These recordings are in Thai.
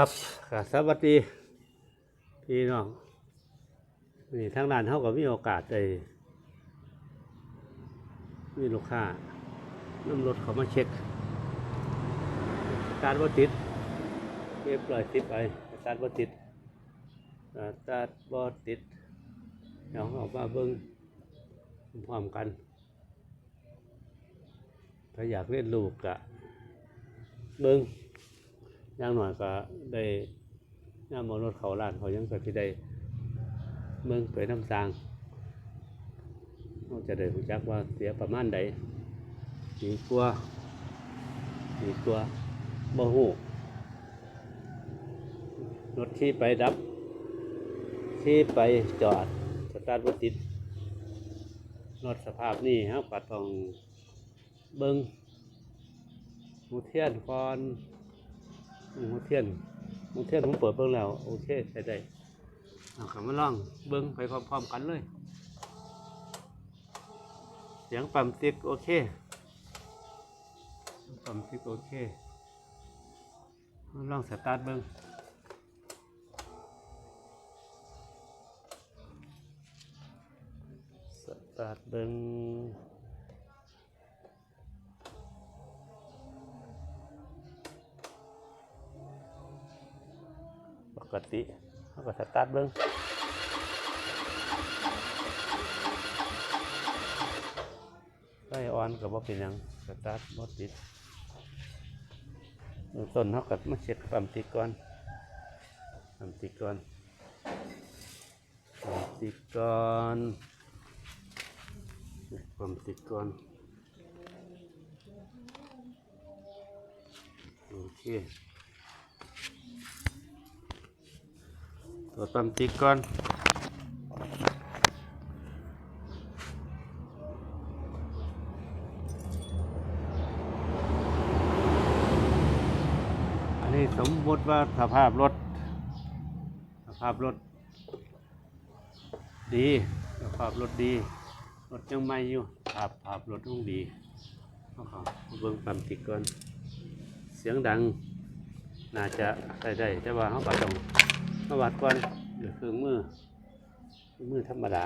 ครับสวัสดีพี่น้องนี่ทางด้านเขาก็มีโอกาสได้มีลูกค้านำรถเขามาเช็คสตารว่าติดเรียบร้อยติดไปสตารว่าติดสตารว่าติดเดี๋ยวออกมาเบิ้งพร้อมกัน ถ้าอยากเล่นลูกกะเบิ้ง อย่างหน่อยก็ได้ย่ามอรถเขาลานเขายังก็ที่ได้เมืองไปน้ำสางเราจะได้รู้จักว่าเสียประมาณใดดีกว่าดีกว่าบ่หูรถที่ไปดับ ที่ไปจอดสตาร์ทรถติดรถสภาพนี่ครับก็ต้องเบิงมูเทียนก่อน หมูเทียนหมูเทียนผมเปิดเบิ่งแล้วโอเคใช้ได้เอาคำมาลองเบิ่งไปพร้อมๆกันเลย เสียงปั๊มติ๊กโอเคปั๊มติ๊กโอเคมาลองสตาร์ทเบิ่งสตาร์ทเบิ่ง กติเขาก็สตาร์ทเบิ้งไส้อ่อนกับว่าเป็นยังสตาร์ทบดติดต้นเขากับมาเช็ดปั๊มติดก่อนปั๊มติดก่อนปั๊มติดก่อนปั๊มติดก่อนโอเค ตัวปั๊มติ๊กก่อนอันนี้สมมติว่าสภาพรถสภาพรถดีสภาพรถดีรถยังไม่อยู่ภาพภาพรถต้องดีเอขาเบิ่งปั๊มติ๊กก่อนเสียงดังน่าจะใส่ได้แต่ว่าเขาก็ต้อง มาวัดก่อนเดี๋ยวเครื่องมือเครื่องมือธรรมดา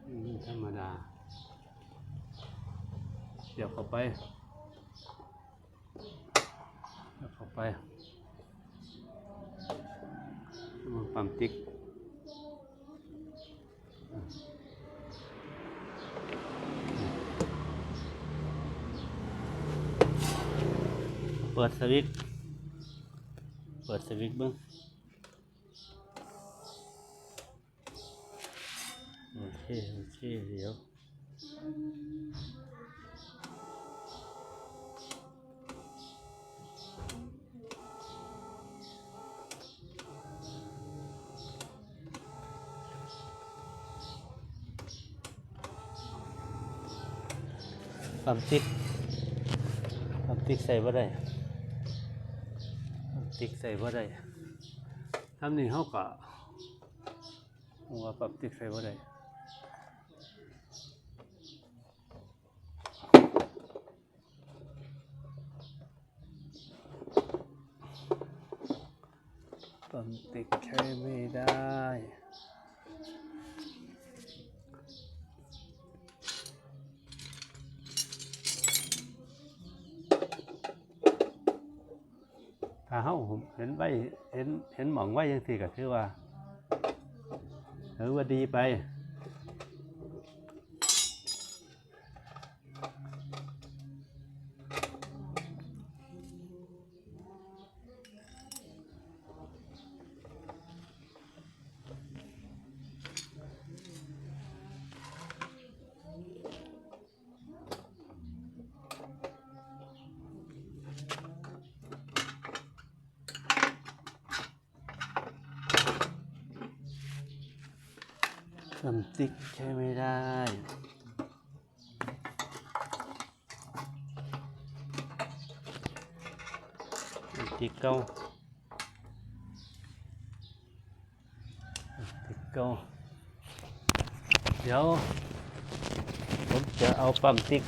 เครื่องมือธรรมดา เดี๋ยวเข้าไปเดี๋ยวเข้าไปมันปั๊มติ๊กเปิดสวิตช์เปิดสวิตช์เบิ้ง เคโอเดี๋ยวปั๊มติ๊กปั๊มติ๊กใส่บ่ได้ปั๊มติ๊กใส่บ่ได้ทำนี่เขาก็ว่าปั๊มติ๊กใส่บ่ได้ ปั๊มติ๊กใช้ไม่ได้ ถ้าเฮาเห็นไว้เห็นเห็นหมองไว้ยังสี่ก็ถือว่าถือว่าดีไป สำติ๊กใช้ไม่ได้ ติ๊กเก้าติ๊กเก้าเดี๋ยว ผมจะเอาปั๊มติ๊ก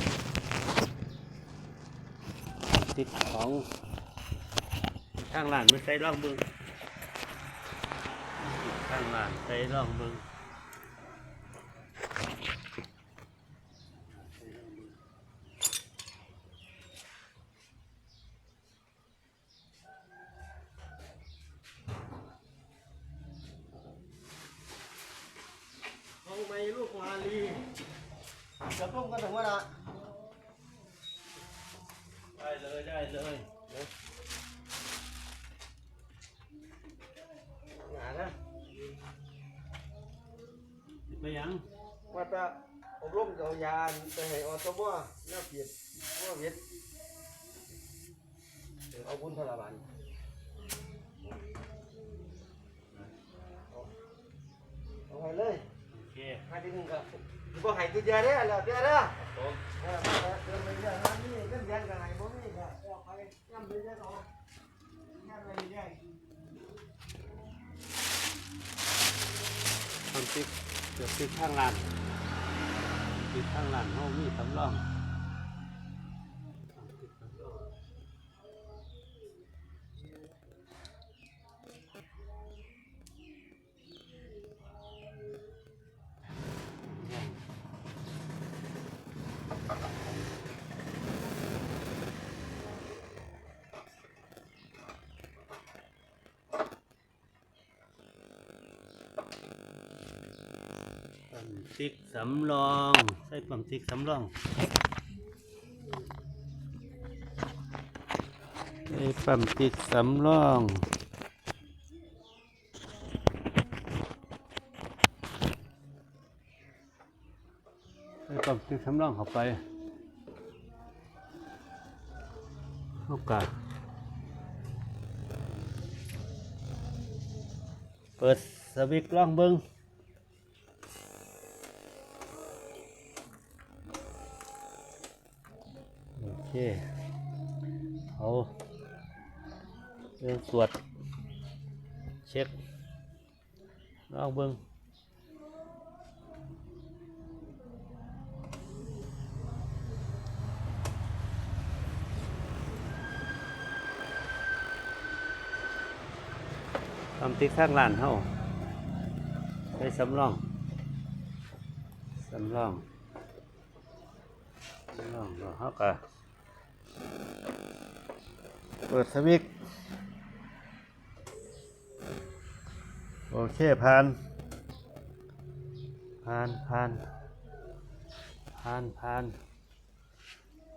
ติ๊กของทางร้านมันใส่ร่องเบิงทางร้านใส่ร่องเบิง ห้อง ไม่ลูกวาลีจะต้มกันถึงว่าละได้เลยได้เลยหานะไปยังว่า ให้อสมอน่าเปลียดว่าเวียดเอาบุญพลบันเอเลยอเห้ที่หนึ่งก็บ่ให้ตัวเดียวเด้อแล้วเดียวเด้อผมเออเดินไปเรื่อยๆนี่เงินเดือนก็ให้บ่มีก็เอาไปย่ำไปเรื่อยๆเอาย่ำไปเรื่อยทำติ๊กเดี๋ยวติ๊กข้างร้านติ๊กข้างร้านเขามีสำรองทำติ๊กสำรองปั๊ม ติ๊กสำรองใช้ปั๊มติ๊กสำรองใช้ปั๊มติ๊กสำรองใช้ปั๊มติ๊กสำรองเข้าไปเข้ากาเปิดสวิตช์ล่องเบิ้ง เคเอาเรื่องตรวจเช็คลองเบิ้งทำติ๊กข้างร้านเฮาไปสำรอง สำรองน้องก็เขาก็ เปิดสวิตโอเคผ่านผ่านผ่านผ่านผ่าน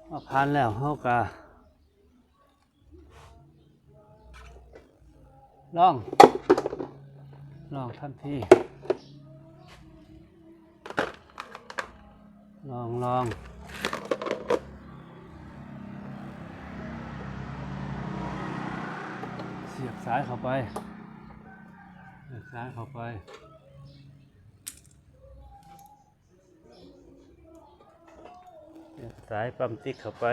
เอาผ่านแล้วเขาก็ลองลองทันทีลองลอง เสียบสายเข้าไปเสียบสายเข้าไปเสียบสายปั๊มติ๊กเข้าไป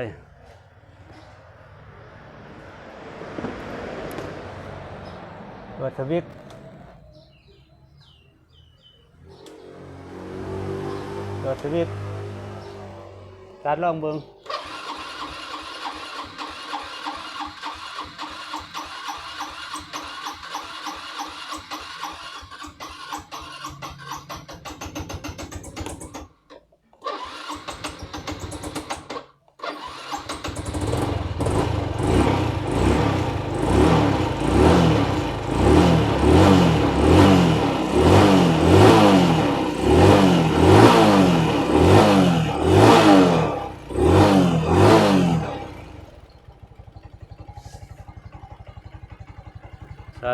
เปิดสวิตช์เปิดสวิตช์ตัดลองเบิง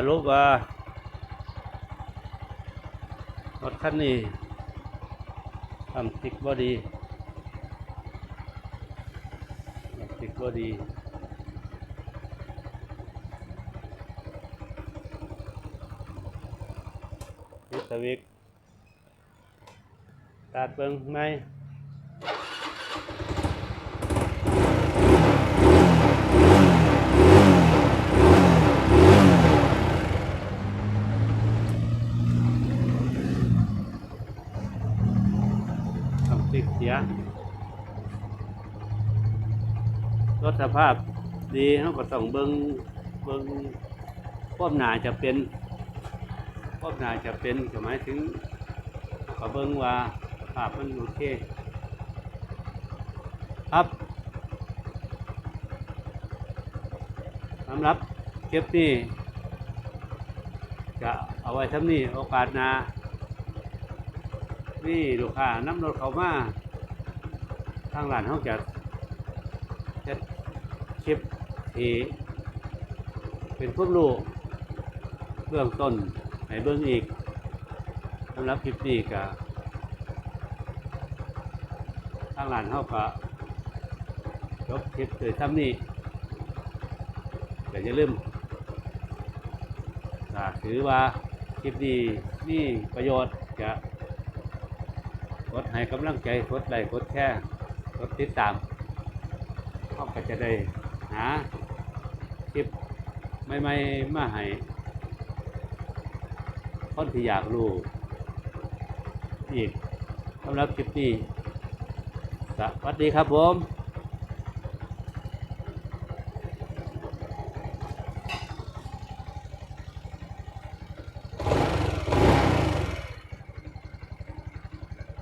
รุปว่ารถคันนี้ทำติ๊กบอดีติ๊กบอดีพิสวิกตัดเบิ้งไหม ทำติดเสีย รถสภาพดีเขาก็ต้องเบิงบบิ่งควบหนาจะเป็นควบหนาจะเป็นหมายถึงก็เบิงว่าภาพมันโอเคครับสำหรับคลิปนี้จะเอาไว้ทำนี้โอกาสหนานี่ลูกค้าน้ำรถเขามาทางร้านเขาจะ ลิปที่เป็นพวกลูกเบื้องต้นให้เบื้องอีกสำหรับคลิปนี้ก็ทางร้านเขาก็จบคลิปโดยทำนี้แต่อย่าลืมถือว่าคลิปนี้มีประโยชน์จะกดให้กำลังใจกดไลค์กดแชร์กดติดตามเขาก็จะได้ หาคลิปใหม่ๆมาให้คนที่อยากรู้อีกสำหรับคลิปนี้สวัสดีครับผม